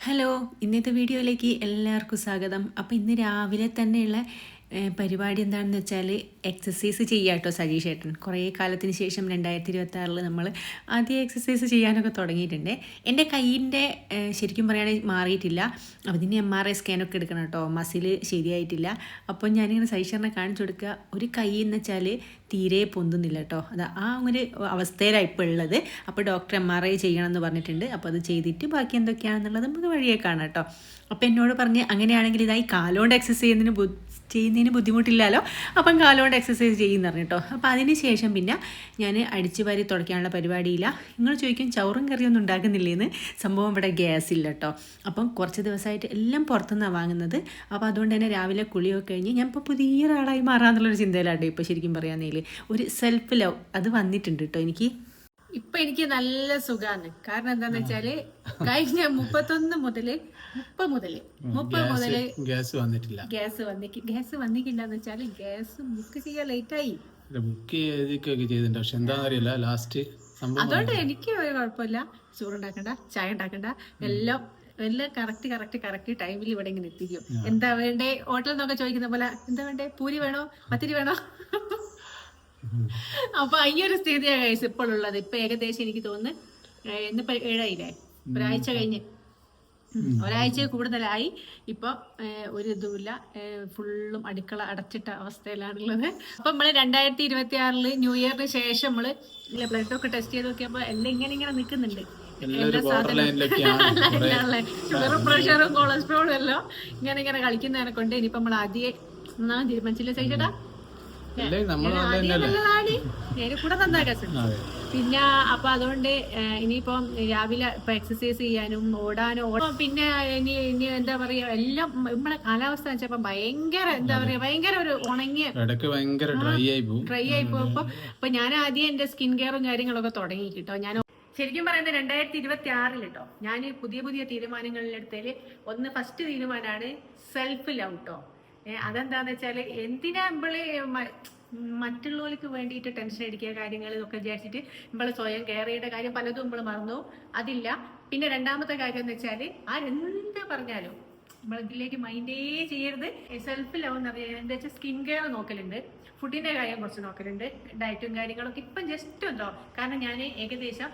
Hello ഇന്നത്തെ വീഡിയോയിലേക്ക് എല്ലാവർക്കും സ്വാഗതം. അപ്പോൾ ഇന്ന് രാവിലെ തന്നെയുള്ള പരിപാടി എന്താണെന്ന് വെച്ചാൽ എക്സസൈസ് ചെയ്യുക കേട്ടോ സജീഷ് ഏട്ടൻ. കുറേ കാലത്തിന് ശേഷം രണ്ടായിരത്തി ഇരുപത്തി നമ്മൾ ആദ്യം എക്സസൈസ് ചെയ്യാനൊക്കെ തുടങ്ങിയിട്ടുണ്ട്. എന്റെ കയ്യിന്റെ ശരിക്കും പറയുകയാണെങ്കിൽ മാറിയിട്ടില്ല. അപ്പോൾ ഇതിന് എം ആർ ഐ സ്കാനൊക്കെ എടുക്കണം കേട്ടോ. മസിൽ ശരിയായിട്ടില്ല. അപ്പോൾ ഞാനിങ്ങനെ സജീഷറിനെ കാണിച്ചു കൊടുക്കുക. ഒരു കൈ എന്ന് വെച്ചാൽ തീരെ പൊന്തുന്നില്ല കേട്ടോ. അത് ആ ഒരു അവസ്ഥയിലാണ് ഇപ്പോൾ ഉള്ളത്. അപ്പോൾ ഡോക്ടർ എം ആർ ഐ ചെയ്യണമെന്ന് പറഞ്ഞിട്ടുണ്ട്. അപ്പോൾ അത് ചെയ്തിട്ട് ബാക്കി എന്തൊക്കെയാണെന്നുള്ളത് നമുക്ക് വഴിയേ കാണാം കേട്ടോ. അപ്പോൾ എന്നോട് പറഞ്ഞ് അങ്ങനെയാണെങ്കിൽ ഇതായി കാലുകൊണ്ട് എക്സസൈസ് ചെയ്യുന്നതിന് ചെയ്യുന്നതിന് ബുദ്ധിമുട്ടില്ലല്ലോ. അപ്പം കാലുകൊണ്ട് എക്സസൈസ് ചെയ്യുന്ന പറഞ്ഞു കേട്ടോ അപ്പോൾ അതിന് ശേഷം പിന്നെ ഞാൻ അടിച്ചു വാരി തുടയ്ക്കാനുള്ള പരിപാടിയില്ല. നിങ്ങൾ ചോദിക്കും ചൗറും കറിയൊന്നും ഉണ്ടാക്കുന്നില്ലേന്ന്. സംഭവം ഇവിടെ ഗ്യാസ് ഇല്ല കേട്ടോ അപ്പം കുറച്ച് ദിവസമായിട്ട് എല്ലാം പുറത്തുനിന്നാണ് വാങ്ങുന്നത്. അപ്പോൾ അതുകൊണ്ട് തന്നെ രാവിലെ കുളിയൊക്കെ കഴിഞ്ഞ് ഞാൻ ഇപ്പോൾ പുതിയ ഒരാളായി മാറാന്നുള്ളൊരു ചിന്തയിലാട്ടോ ഇപ്പോൾ ശരിക്കും പറയാന്നേൽ ഒരു സെൽഫ് ലവ് അത് വന്നിട്ടുണ്ട് കേട്ടോ എനിക്ക്. ഇപ്പൊ എനിക്ക് നല്ല സുഖാണ്. കാരണം എന്താന്ന് വെച്ചാൽ കഴിഞ്ഞ മുപ്പത്തൊന്ന് മുതൽ മുപ്പത് മുതൽ മുപ്പത് മുതൽ ഗ്യാസ് വന്നിട്ടില്ല. ഗ്യാസ് വന്നിക്ക് ഗ്യാസ് വന്നിക്കില്ലെന്ന് വെച്ചാൽ ഗ്യാസ് ബുക്ക് ചെയ്യാൻ ലേറ്റ് ആയി. ബുക്ക് ചെയ്തൊക്കെ ചെയ്തിട്ടുണ്ട്. പക്ഷെ എന്താണെന്ന് അറിയില്ല ലാസ്റ്റ് അതുകൊണ്ട് എനിക്ക് ഒരു കുഴപ്പമില്ല. ചോറുണ്ടാക്കണ്ട ചായ ഉണ്ടാക്കണ്ട എല്ലാം എല്ലാം കറക്റ്റ് കറക്റ്റ് കറക്റ്റ് ടൈമിൽ ഇവിടെ ഇങ്ങനെ എത്തിക്കും. എന്താ വേണ്ടേ? ഹോട്ടലിൽ നിന്നൊക്കെ ചോദിക്കുന്ന പോലെ എന്താ വേണ്ടേ? പൂരി വേണോ? പത്തിരി വേണോ? അപ്പൊ ഈ ഒരു സ്ഥിതിയാണ് ഇപ്പോൾ ഉള്ളത്. ഇപ്പൊ ഏകദേശം എനിക്ക് തോന്നുന്നു ഇന്നിപ്പോ ഏഴായില്ലേ? ഒരാഴ്ച കഴിഞ്ഞ്. ഒരാഴ്ച കൂടുതലായി. ഇപ്പൊ ഒരു ഇതുമില്ല. ഫുള്ളും അടുക്കള അടച്ചിട്ട അവസ്ഥയിലാണുള്ളത്. അപ്പൊ നമ്മൾ രണ്ടായിരത്തി ഇരുപത്തി ആറിൽ ന്യൂ ഇയറിന് ശേഷം നമ്മൾ ബ്ലഡ് ഒക്കെ ടെസ്റ്റ് ചെയ്ത് നോക്കിയപ്പോ എല്ലാം ഇങ്ങനെ ഇങ്ങനെ നിൽക്കുന്നുണ്ട് ഷുഗറും പ്രഷറും കൊളസ്ട്രോളും എല്ലാം ഇങ്ങനെ ഇങ്ങനെ കളിക്കുന്നതിനെ കൊണ്ട് ഇനിയിപ്പോ നമ്മൾ ആദ്യം ഒന്നാമത് തീരുമാനിച്ചില്ല സൈച്ചേട്ടാ പിന്നെ അപ്പൊ അതുകൊണ്ട് ഇനിയിപ്പം രാവിലെ ഇപ്പൊ എക്സസൈസ് ചെയ്യാനും ഓടാനും ഓടാം പിന്നെ ഇനി ഇനി എന്താ പറയാ എല്ലാം നമ്മളെ കാലാവസ്ഥ വെച്ചപ്പോ ഭയങ്കര എന്താ പറയാ ഭയങ്കര ഒരു ഉണങ്ങിയ ഡ്രൈ ആയി പോകും ഡ്രൈ ആയി പോകുമ്പോ അപ്പൊ ഞാൻ ആദ്യം എന്റെ സ്കിൻ കെയറും കാര്യങ്ങളൊക്കെ തുടങ്ങി കേട്ടോ ഞാൻ ശരിക്കും പറയുന്നത് രണ്ടായിരത്തി ഇരുപത്തി ആറിൽ കേട്ടോ ഞാൻ പുതിയ പുതിയ തീരുമാനങ്ങളിലെടുത്തതിൽ ഒന്ന് ഫസ്റ്റ് തീരുമാനമാണ് സെൽഫ് ലവ് കേട്ടോ അതെന്താന്ന് വെച്ചാൽ എന്തിനാ നമ്മൾ മറ്റുള്ളവർക്ക് വേണ്ടിയിട്ട് ടെൻഷൻ അടിക്കുക കാര്യങ്ങൾ ഇതൊക്കെ വിചാരിച്ചിട്ട് നമ്മൾ സ്വയം കെയർ ചെയ്യേണ്ട കാര്യം പലതും നമ്മൾ മറന്നു. അതില്ല. പിന്നെ രണ്ടാമത്തെ കാര്യം എന്ന് വെച്ചാൽ ആരെന്ത് പറഞ്ഞാലും നമ്മൾ ഇതിലേക്ക് മൈൻഡേ ചെയ്യരുത്. സെൽഫ് ലവ് എന്ന് പറയുന്നത് എന്താ വെച്ചാൽ സ്കിൻ കെയർ നോക്കലുണ്ട്. ഫുഡിന്റെ കാര്യം കുറച്ച് നോക്കലുണ്ട്. ഡയറ്റും കാര്യങ്ങളൊക്കെ ഇപ്പം ജസ്റ്റ് ഉണ്ടോ? കാരണം ഞാൻ ഏകദേശം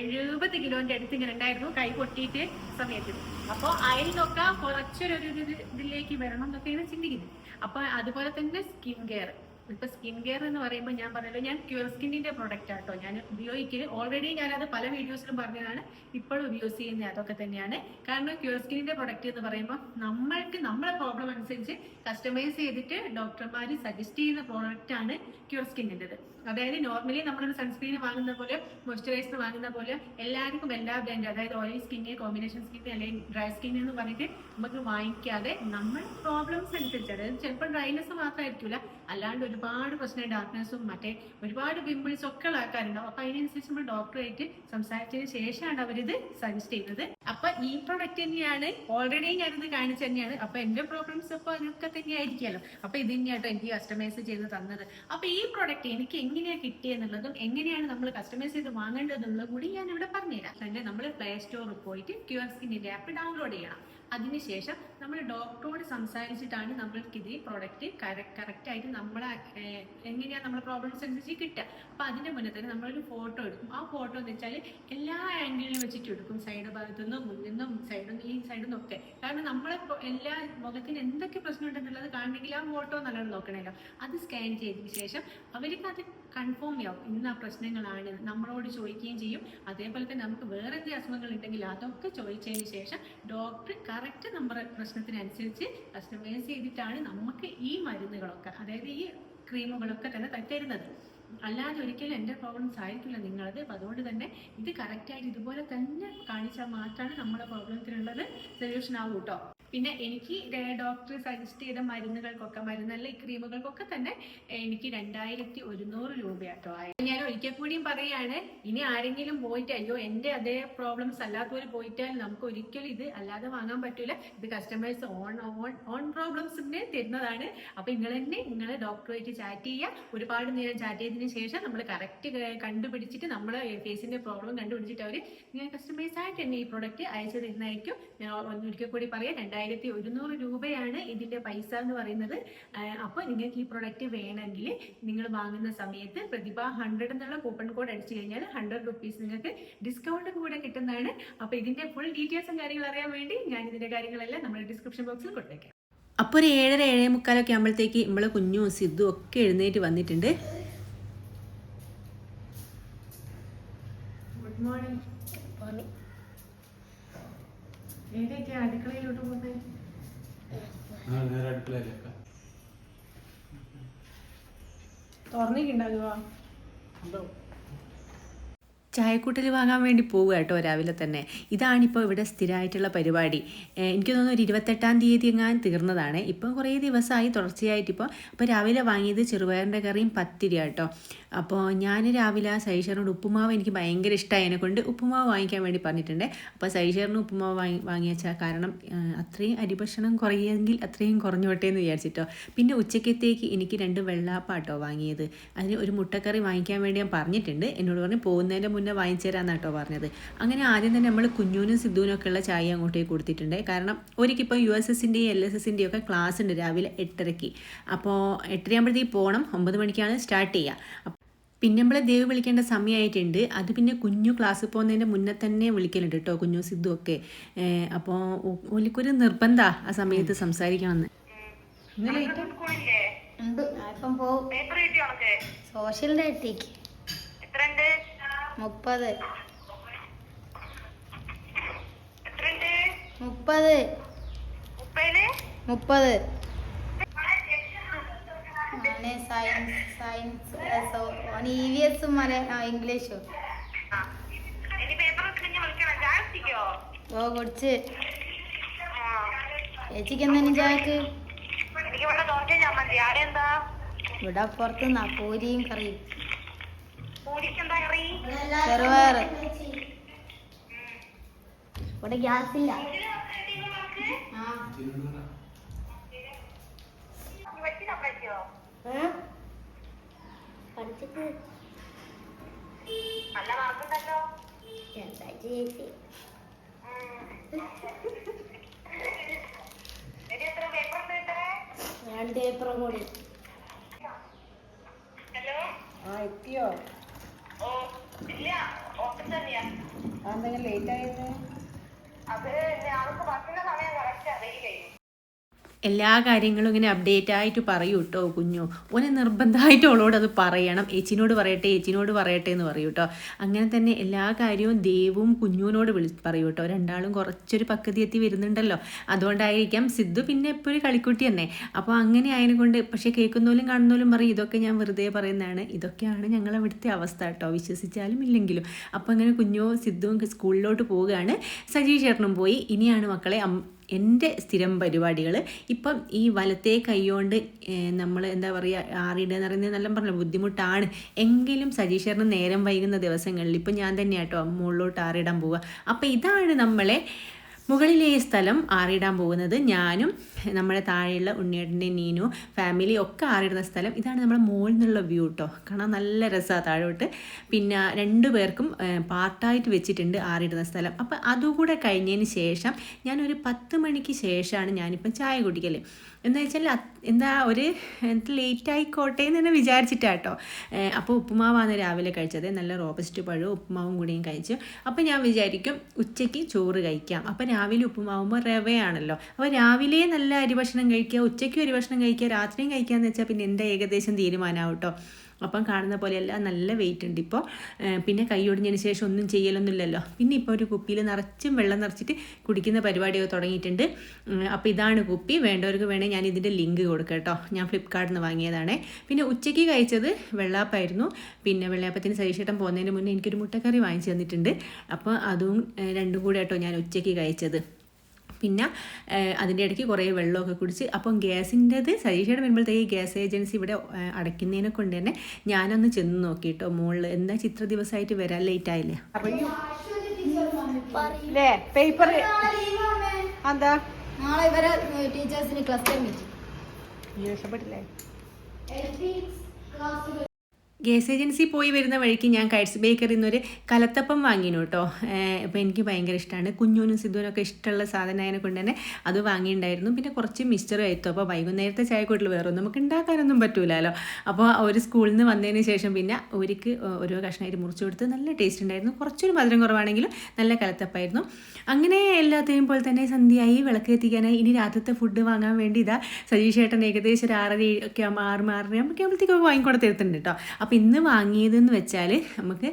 എഴുപത് കിലോന്റെ അടുത്ത് ഇങ്ങനെ ഉണ്ടായിരുന്നു. കൈ പൊട്ടിയിട്ട് സമയത്ത്. അപ്പോൾ അതിനൊക്കെ കുറച്ചൊരു ഒരു ഇതിലേക്ക് വരണം എന്നൊക്കെയാണ് ചിന്തിക്കുന്നത്. അപ്പോൾ അതുപോലെ തന്നെ സ്കിൻ കെയർ ഇപ്പൊ സ്കിൻ കെയർ എന്ന് പറയുമ്പോൾ ഞാൻ പറഞ്ഞല്ലോ ഞാൻ ക്യൂർ സ്കിന്നിന്റെ പ്രൊഡക്റ്റ് ആട്ടോ. ഞാൻ ഉപയോഗിക്കുന്നത് ഓൾറെഡി ഞാനത് പല വീഡിയോസിലും പറഞ്ഞതാണ്. ഇപ്പോഴും യൂസ് ചെയ്യുന്നത് അതൊക്കെ തന്നെയാണ്. കാരണം ക്യൂർ സ്കിന്നിന്റെ പ്രൊഡക്റ്റ് എന്ന് പറയുമ്പോൾ നമ്മൾക്ക് നമ്മളെ പ്രോബ്ലം അനുസരിച്ച് കസ്റ്റമൈസ് ചെയ്തിട്ട് ഡോക്ടർമാർ സജസ്റ്റ് ചെയ്യുന്ന പ്രോഡക്റ്റ് ആണ് ക്യൂർ സ്കിന്നിന്റെത് അതായത് നോർമലി നമ്മളൊരു സൺസ്ക്രീൻ വാങ്ങുന്ന പോലെ മോയ്സ്ചറൈസർ വാങ്ങുന്ന പോലെ എല്ലാവർക്കും എല്ലാ ബ്രാൻഡ് അതായത് ഓയിൽ സ്കിന്ന് കോമ്പിനേഷൻ സ്കിന്ന് അല്ലെങ്കിൽ ഡ്രൈ സ്കിൻ എന്ന് പറഞ്ഞിട്ട് നമുക്ക് വാങ്ങിക്കാതെ നമ്മൾ പ്രോബ്ലംസ് അനുസരിച്ച് അതായത് ചിലപ്പോൾ ഡ്രൈനെസ് മാത്രമായിരിക്കില്ല അല്ലാണ്ട് ഒരുപാട് പ്രശ്നം ഡാർക്ക്നെസ്സും മറ്റേ ഒരുപാട് പിമ്പിൾസ് ഒക്കെ ഉള്ള ആൾക്കാരുണ്ടാവും. അപ്പൊ അതിനനുസരിച്ച് നമ്മൾ ഡോക്ടറായിട്ട് സംസാരിച്ചതിന് ശേഷമാണ് അവരിത് സജസ്റ്റ് ചെയ്യുന്നത്. അപ്പൊ ഈ പ്രൊഡക്റ്റ് തന്നെയാണ് ഓൾറെഡി ഞാനിത് കാണിച്ചു തന്നെയാണ്. അപ്പൊ എന്റെ പ്രോബ്ലംസ് അപ്പൊ അതൊക്കെ തന്നെയായിരിക്കുമല്ലോ. അപ്പൊ ഇത് തന്നെയാട്ടോ എനിക്ക് കസ്റ്റമൈസ് ചെയ്ത് തന്നത്. അപ്പൊ ഈ പ്രൊഡക്റ്റ് എനിക്ക് എങ്ങനെയാണ് കിട്ടിയെന്നുള്ളതും എങ്ങനെയാണ് നമ്മൾ കസ്റ്റമൈസ് ചെയ്ത് വാങ്ങേണ്ടതെന്നുള്ളത് കൂടി ഞാൻ ഇവിടെ പറഞ്ഞുതരാം. തന്നെ നമ്മൾ പ്ലേ സ്റ്റോറിൽ പോയിട്ട് ക്യു ക്യൂർ സ്കിന്നിന്റെ ആപ്പ് ഡൗൺലോഡ് ചെയ്യണം. അതിനുശേഷം നമ്മൾ ഡോക്ടറോട് സംസാരിച്ചിട്ടാണ് നമ്മൾക്ക് ഇത് പ്രോഡക്റ്റ് കറക്റ്റ് ആയിട്ട് നമ്മളെ എങ്ങനെയാണ് നമ്മുടെ പ്രോബ്ലംസ് അനുസരിച്ച് കിട്ടുക. അപ്പൊ അതിന്റെ മുന്നേ തന്നെ നമ്മളൊരു ഫോട്ടോ എടുക്കും. ആ ഫോട്ടോ എന്ന് വെച്ചാൽ എല്ലാ ആംഗിളിലും വെച്ചിട്ട് എടുക്കും. സൈഡ് ഭാഗത്തു നിന്നും മുന്നിൽ നിന്നും സൈഡിൽ നിന്ന് ഈ സൈഡിൽ നിന്നൊക്കെ കാരണം നമ്മളെ എല്ലാ മുഖത്തിന് എന്തൊക്കെ പ്രശ്നം ഉണ്ടെന്നുള്ളത് കാണണമെങ്കിൽ ആ ഫോട്ടോ നല്ലോണം നോക്കണമല്ലോ. അത് സ്കാൻ ചെയ്തതിന് ശേഷം അവർക്ക് അത് കൺഫേം ആവും ഇന്ന പ്രശ്നങ്ങളാണ് നമ്മളോട് ചോദിക്കുകയും ചെയ്യും. അതേപോലെ തന്നെ നമുക്ക് വേറെ എന്തെങ്കിലും അസുഖങ്ങൾ ഉണ്ടെങ്കിൽ അതൊക്കെ ചോദിച്ചതിന് ശേഷം ഡോക്ടർ കറക്റ്റ് നമ്മുടെ പ്രശ്നത്തിനനുസരിച്ച് കസ്റ്റമൈസ് ചെയ്തിട്ടാണ് നമുക്ക് ഈ മരുന്നുകളൊക്കെ അതായത് ഈ ക്രീമുകളൊക്കെ തന്നെ തരുന്നത്. അല്ലാതെ ഒരിക്കലും എന്റെ പ്രോബ്ലംസ് ആയിരിക്കില്ല നിങ്ങളത്. അപ്പം അതുകൊണ്ട് തന്നെ ഇത് കറക്റ്റായിട്ട് ഇതുപോലെ തന്നെ കാണിച്ചാൽ മാത്രമാണ് നമ്മുടെ പ്രോബ്ലത്തിനുള്ളത് സൊല്യൂഷൻ ആവും കേട്ടോ പിന്നെ എനിക്ക് ഡോക്ടർ സജസ്റ്റ് ചെയ്ത മരുന്നുകൾക്കൊക്കെ മരുന്നല്ല ഈ ക്രീമുകൾക്കൊക്കെ തന്നെ എനിക്ക് രണ്ടായിരത്തി ഒരുന്നൂറ് രൂപയാട്ടോ. ആയത് ഞാൻ ഒരിക്കൽ കൂടിയും പറയാണ് ഇനി ആരെങ്കിലും പോയിട്ട് അയ്യോ എന്റെ അതേ പ്രോബ്ലംസ് അല്ലാത്തവർ പോയിട്ടാൽ നമുക്ക് ഒരിക്കലും ഇത് അല്ലാതെ വാങ്ങാൻ പറ്റൂല. ഇത് കസ്റ്റമേഴ്സ് ഓൺ ഓൺ ഓൺ പ്രോബ്ലംസിന് തരുന്നതാണ്. അപ്പൊ നിങ്ങൾ തന്നെ നിങ്ങൾ ഡോക്ടറുമായിട്ട് ചാറ്റ് ചെയ്യുക. ഒരുപാട് നേരം ചാറ്റ് ചെയ്തതിന് ശേഷം നമ്മൾ കറക്റ്റ് കണ്ടുപിടിച്ചിട്ട് നമ്മൾ ഫേസിന്റെ പ്രോബ്ലം കണ്ടുപിടിച്ചിട്ട് അവർ കസ്റ്റമൈസ് ആയിട്ട് തന്നെ ഈ പ്രോഡക്റ്റ് അയച്ചു തരുന്നതായിരിക്കും. ഞാൻ ഒരിക്കൽ കൂടി പറയാം രണ്ടായിരത്തി ഒരുന്നൂറ് രൂപയാണ് ഇതിന്റെ പൈസ എന്ന് പറയുന്നത്. അപ്പോൾ നിങ്ങൾക്ക് ഈ പ്രൊഡക്റ്റ് വേണമെങ്കിൽ നിങ്ങൾ വാങ്ങുന്ന സമയത്ത് പ്രതിഭ ഹൺഡ്രഡ് എന്നുള്ള കൂപ്പൺ കോഡ് അടിച്ചു കഴിഞ്ഞാൽ ഹൺഡ്രഡ് റുപ്പീസ് നിങ്ങൾക്ക് ഡിസ്കൗണ്ട് കൂടെ കിട്ടുന്നതാണ്. അപ്പോൾ ഇതിന്റെ ഫുൾ ഡീറ്റെയിൽസും കാര്യങ്ങളും അറിയാൻ വേണ്ടി ഞാൻ ഇതിന്റെ കാര്യങ്ങളെല്ലാം നമ്മുടെ ഡിസ്ക്രിപ്ഷൻ ബോക്സിൽ കൊടുത്തേക്കാം. അപ്പോൾ ഒരു ഏഴര ഏഴേ മുക്കാലൊക്കെ ആകുമ്പോഴത്തേക്ക് നമ്മളെ കുഞ്ഞും സിദ്ധു ഒക്കെ എഴുന്നേറ്റ് വന്നിട്ടുണ്ട്. ഏതൊക്കെ അടുക്കളയിലോട്ട് പോകുന്നത് തുറന്നിട്ടുണ്ടാകുക ചായക്കൂട്ടൽ വാങ്ങാൻ വേണ്ടി പോവുക കേട്ടോ രാവിലെ തന്നെ. ഇതാണിപ്പോൾ ഇവിടെ സ്ഥിരമായിട്ടുള്ള പരിപാടി. എനിക്ക് തോന്നുന്നു ഒരു ഇരുപത്തെട്ടാം തീയതി എങ്ങാൻ തീർന്നതാണ്. ഇപ്പം കുറേ ദിവസമായി തുടർച്ചയായിട്ട് ഇപ്പോൾ അപ്പോൾ രാവിലെ വാങ്ങിയത് ചെറുപയറിന്റെ കറിയും പത്തിരി കേട്ടോ. അപ്പോൾ ഞാൻ രാവിലെ സൈഷറിനോട് ഉപ്പുമാവ് എനിക്ക് ഭയങ്കര ഇഷ്ടമായി എന്നെ കൊണ്ട് ഉപ്പുമാവ് വാങ്ങിക്കാൻ വേണ്ടി പറഞ്ഞിട്ടുണ്ട്. അപ്പോൾ സൈഷറിന് ഉപ്പുമാവ് വാങ്ങി വാങ്ങിയച്ചാൽ കാരണം അത്രയും അരിഭക്ഷണം കുറയെങ്കിൽ അത്രയും കുറഞ്ഞോട്ടെ എന്ന് വിചാരിച്ചിട്ടോ. പിന്നെ ഉച്ചക്കത്തേക്ക് എനിക്ക് രണ്ട് വെള്ളാപ്പാട്ടോ വാങ്ങിയത്. അതിന് ഒരു മുട്ടക്കറി വാങ്ങിക്കാൻ വേണ്ടി ഞാൻ പറഞ്ഞിട്ടുണ്ട്. എന്നോട് പറഞ്ഞ് പോകുന്നതിന്റെ മുന്നേ വാങ്ങിച്ചു തരാമെന്നാട്ടോ പറഞ്ഞത്. അങ്ങനെ ആദ്യം തന്നെ നമ്മൾ കുഞ്ഞൂനും സിദ്ധുവിനും ഒക്കെ ഉള്ള ചായ അങ്ങോട്ടേക്ക് കൊടുത്തിട്ടുണ്ട്. കാരണം ഒരിക്കലിപ്പോൾ യു എസ് എസിന്റെയും എൽ എസ് എസിന്റെയും ഒക്കെ ക്ലാസ് ഉണ്ട് രാവിലെ എട്ടരയ്ക്ക്. അപ്പോൾ എട്ടരയാകുമ്പോഴത്തേക്ക് പോകണം ഒമ്പത് മണിക്കാണ് സ്റ്റാർട്ട് ചെയ്യുക പിന്നെ നമ്മളെ ദേവ് വിളിക്കേണ്ട സമയമായിട്ടുണ്ട് അത് പിന്നെ കുഞ്ഞു ക്ലാസ്സിൽ പോകുന്നതിന്റെ മുന്നേ തന്നെ വിളിക്കലുണ്ട് കേട്ടോ കുഞ്ഞു സിദ്ധു ഒക്കെ. അപ്പോൾ ഒലിക്കൊരു നിർബന്ധമാണ് ആ സമയത്ത് സംസാരിക്കണമെന്ന് സോഷ്യൽ ഉണ്ട്. മുപ്പത്. മുപ്പത്. മുപ്പത്. ആണ് സയൻസ് സയൻസ് ഇ വി എസും മലയാളം ഇംഗ്ലീഷും. ഓ കുടിച്ച്. ചേച്ചിക്ക് എന്തെങ്കിലും ചായക്ക്? ഇവിടെ പുറത്തുനിന്നാ പൂരിയും കറിയും. ചെറുപയറ് ഇവിടെ ഗ്യാസ് ഇല്ല പഠിച്ചിട്ട്. ചേച്ചി? രണ്ട് പേപ്പറും കൂടി. ഹലോ? ആ എത്തിയോ? അതെന്തെങ്കിലും ലേറ്റ് ആയത് അത് ഞങ്ങൾക്ക് ബസ്സിന്റെ സമയം കറക്റ്റ് അറിയില്ലേ എല്ലാ കാര്യങ്ങളും ഇങ്ങനെ അപ്ഡേറ്റ് ആയിട്ട് പറയൂ കേട്ടോ കുഞ്ഞു. ഓനെ നിർബന്ധമായിട്ട് അവളോട് അത് പറയണം. ഏച്ചിനോട് പറയട്ടെ ഏച്ചിനോട് പറയട്ടെ എന്ന് പറയൂ കേട്ടോ അങ്ങനെ തന്നെ എല്ലാ കാര്യവും ദേവും കുഞ്ഞുവിനോട് വിളി പറയൂ കേട്ടോ രണ്ടാളും കുറച്ചൊരു പക്വതി എത്തി വരുന്നുണ്ടല്ലോ. അതുകൊണ്ടായിരിക്കാം സിദ്ധു പിന്നെ എപ്പോഴും കളിക്കുട്ടി തന്നെ. അപ്പോൾ അങ്ങനെ ആയതുകൊണ്ട് പക്ഷേ കേൾക്കുന്നോലും കാണുന്നോലും പറയും ഇതൊക്കെ ഞാൻ വെറുതെ പറയുന്നതാണ്. ഇതൊക്കെയാണ് ഞങ്ങൾ അവിടുത്തെ അവസ്ഥ കേട്ടോ വിശ്വസിച്ചാലും ഇല്ലെങ്കിലും. അപ്പോൾ അങ്ങനെ കുഞ്ഞു സിദ്ധുവും സ്കൂളിലോട്ട് പോവുകയാണ്. സജീഷ് ചേട്ടനും പോയി. ഇനിയാണ് മക്കളെ എന്റെ സ്ഥിരം പരിപാടികൾ ഇപ്പം ഈ വലത്തെ കൈകൊണ്ട് നമ്മൾ എന്താ പറയുക ആറിയിടുക എന്ന് പറയുന്നത് നല്ല പറഞ്ഞു ബുദ്ധിമുട്ടാണ്. എങ്കിലും സജീഷറിന് നേരം വൈകുന്ന ദിവസങ്ങളിൽ ഇപ്പം ഞാൻ തന്നെയാട്ടോ മുകളിലോട്ട് ആറിടാൻ പോവുക. അപ്പോൾ ഇതാണ് നമ്മളെ മുകളിലെ ഈ സ്ഥലം ആറിടാൻ പോകുന്നത് ഞാനും നമ്മുടെ താഴെയുള്ള ഉണ്ണിയേട്ടന്റെ നീനു ഫാമിലി ഒക്കെ ആറിടുന്ന സ്ഥലം. ഇതാണ് നമ്മുടെ മുകളിൽ നിന്നുള്ള വ്യൂ കേട്ടോ കാണാൻ നല്ല രസമാണ് താഴോട്ട്. പിന്നെ രണ്ടു പേർക്കും പാർട്ടായിട്ട് വെച്ചിട്ടുണ്ട് ആറിടുന്ന സ്ഥലം. അപ്പം അതുകൂടെ കഴിഞ്ഞതിന് ശേഷം ഞാനൊരു പത്ത് മണിക്ക് ശേഷമാണ് ഞാനിപ്പം ചായ കുടിക്കൽ എന്ന് വെച്ചാൽ എന്താ ഒരു ലേറ്റ് ആയിക്കോട്ടെ എന്ന് തന്നെ വിചാരിച്ചിട്ടാട്ടോ അപ്പോൾ ഉപ്പുമാവാണ് രാവിലെ കഴിച്ചത്. നല്ല റോബസ്റ്റ് പഴവും ഉപ്പുമാവും കൂടിയും കഴിച്ചു. അപ്പോൾ ഞാൻ വിചാരിക്കും ഉച്ചയ്ക്ക് ചോറ് കഴിക്കാം. അപ്പോൾ രാവിലെ ഉപ്പുമാവുമ്പോൾ റവയാണല്ലോ. അപ്പോൾ രാവിലെ നല്ല അരി ഭക്ഷണം കഴിക്കുക ഉച്ചയ്ക്കും അരി ഭക്ഷണം കഴിക്കുക രാത്രിയും കഴിക്കുക എന്ന് വെച്ചാൽ പിന്നെ എന്റെ ഏകദേശം തീരുമാനമാവും കേട്ടോ അപ്പം കാണുന്ന പോലെയല്ല നല്ല വെയിറ്റ് ഉണ്ട് ഇപ്പോൾ പിന്നെ കൈ ഒടിഞ്ഞതിന് ശേഷം ഒന്നും ചെയ്യലൊന്നുമില്ലല്ലോ. പിന്നെ ഇപ്പോൾ ഒരു കുപ്പിയിൽ നിറച്ചും വെള്ളം നിറച്ചിട്ട് കുടിക്കുന്ന പരിപാടിയൊക്കെ തുടങ്ങിയിട്ടുണ്ട്. അപ്പോൾ ഇതാണ് കുപ്പി. വേണ്ടവർക്ക് വേണേൽ ഞാൻ ഇതിന്റെ ലിങ്ക് കൊടുക്കാം കേട്ടോ. ഞാൻ ഫ്ലിപ്കാർട്ടിൽ നിന്ന് വാങ്ങിയതാണ്. പിന്നെ ഉച്ചയ്ക്ക് കഴിച്ചത് വെള്ളാപ്പായിരുന്നു പിന്നെ വെള്ളാപ്പത്തിന് സരീക്ഷേട്ടൻ പോകുന്നതിന് മുന്നേ എനിക്കൊരു മുട്ടക്കറി വാങ്ങിച്ചു തന്നിട്ടുണ്ട്. അപ്പോൾ അതും രണ്ടും കൂടെ കേട്ടോ ഞാൻ ഉച്ചയ്ക്ക് കഴിച്ചത്. പിന്നെ അതിന്റെ ഇടയ്ക്ക് കുറേ വെള്ളമൊക്കെ കുടിച്ച് അപ്പം ഗ്യാസിന്റെത് സജീഷയുടെ വരുമ്പോഴത്തേക്ക് ഗ്യാസ് ഏജൻസി ഇവിടെ അടയ്ക്കുന്നതിനെ കൊണ്ട് തന്നെ ഞാനൊന്ന് ചെന്ന് നോക്കിയിട്ടോ മുകളിൽ എന്താ ചിത്ര ദിവസമായിട്ട് വരാൻ ലേറ്റ് ആയില്ലേ പേപ്പർ എന്താ? നാളെ ഇവരെ ടീച്ചേഴ്സിന് ക്ലസ്റ്റർ മീറ്റിംഗ് ഇഷ്ടപ്പെട്ടില്ലേ ഗ്യാസ് ഏജൻസി പോയി വരുന്ന വഴിക്ക് ഞാൻ കൈറ്റ്സ് ബേക്കറിയിൽ നിന്നൊരു കലത്തപ്പം വാങ്ങിനു കേട്ടോ. അപ്പോൾ എനിക്ക് ഭയങ്കര ഇഷ്ടമാണ് കുഞ്ഞൂനും സിദ്ധുവിനൊക്കെ ഇഷ്ടമുള്ള സാധനമായതിനെ കൊണ്ട് തന്നെ അത് വാങ്ങിയിട്ടുണ്ടായിരുന്നു. പിന്നെ കുറച്ച് മിക്സ്ചർ ആയിട്ടോ അപ്പോൾ വൈകുന്നേരത്തെ ചായക്കൂട്ടിൽ വേറെ നമുക്ക് ഉണ്ടാക്കാനൊന്നും പറ്റൂലല്ലോ അപ്പോൾ ഒരു സ്കൂളിൽ നിന്ന് വന്നതിന് ശേഷം പിന്നെ ഒരിക്ക് ഓരോ കഷ്ണമായിട്ട് മുറിച്ച് കൊടുത്ത് നല്ല ടേസ്റ്റ് ഉണ്ടായിരുന്നു. കുറച്ചൊരു മധുരം കുറവാണെങ്കിലും നല്ല കലത്തപ്പായിരുന്നു. അങ്ങനെ എല്ലാത്തെയും പോലെ തന്നെ സന്ധ്യയായി വിളക്ക് എത്തിക്കാനായി. ഇനി രാത്രിത്തെ ഫുഡ് വാങ്ങാൻ വേണ്ടി ഇതാ സജീഷ് ചേട്ടൻ ഏകദേശം ഒരു ആറര ഒക്കെ ആറ് ആകുമ്പോഴത്തേക്കും വാങ്ങിക്കൊണ്ട് തീർത്തിട്ടുണ്ട് കേട്ടോ. അപ്പോൾ ഇന്ന് വാങ്ങിയതെന്ന് വെച്ചാൽ നമുക്ക്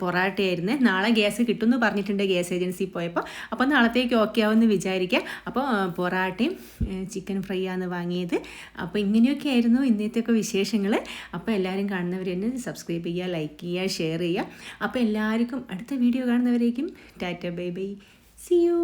പൊറാട്ടയായിരുന്നു. നാളെ ഗ്യാസ് കിട്ടുമെന്ന് പറഞ്ഞിട്ടുണ്ട് ഗ്യാസ് ഏജൻസി പോയപ്പോൾ അപ്പോൾ നാളത്തേക്ക് ഓക്കെ ആവുമെന്ന് വിചാരിക്കാം. അപ്പോൾ പൊറാട്ടയും ചിക്കൻ ഫ്രൈ ആണ് വാങ്ങിയത്. അപ്പോൾ ഇങ്ങനെയൊക്കെ ആയിരുന്നു ഇന്നത്തെയൊക്കെ വിശേഷങ്ങൾ അപ്പോൾ എല്ലാവരും കാണുന്നവർ തന്നെ സബ്സ്ക്രൈബ് ചെയ്യുക ലൈക്ക് ചെയ്യുക ഷെയർ ചെയ്യുക. അപ്പോൾ എല്ലാവർക്കും അടുത്ത video കാണുന്നവരേക്കും tata bye bye. See you